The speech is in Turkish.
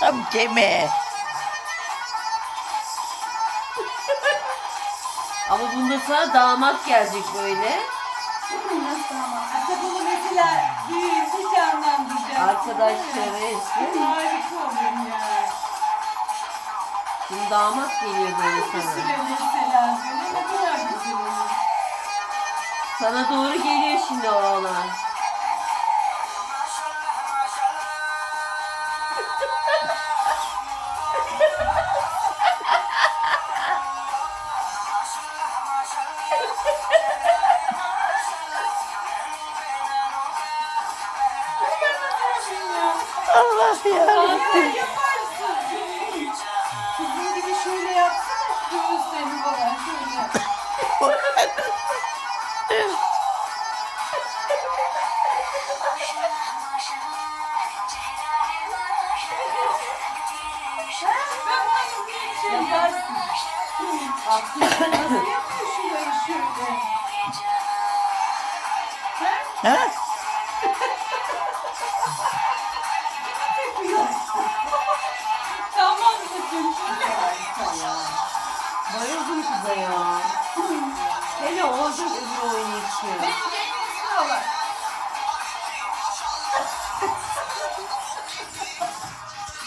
Tam deme. Ama bunda sana damat gelecek böyle. Hatta bunu mesela düğün hiç anlamlayacak. Arkadaşları hepsi. Harika olur ya. Şimdi damat geliyor böyle Bir sana. süre mesela böyle ne kadar güzel olur. Sana doğru geliyor şimdi o Allah ya. Bazen yaparsın. Kızım gibi şöyle yapsana. Göğüslerini falan şöyle. Yaparsın. Bak nasıl yapıyor Ha? Tamam kızım. Bayıldım kıza ya. Hele olacak öbür oynayışı. Benim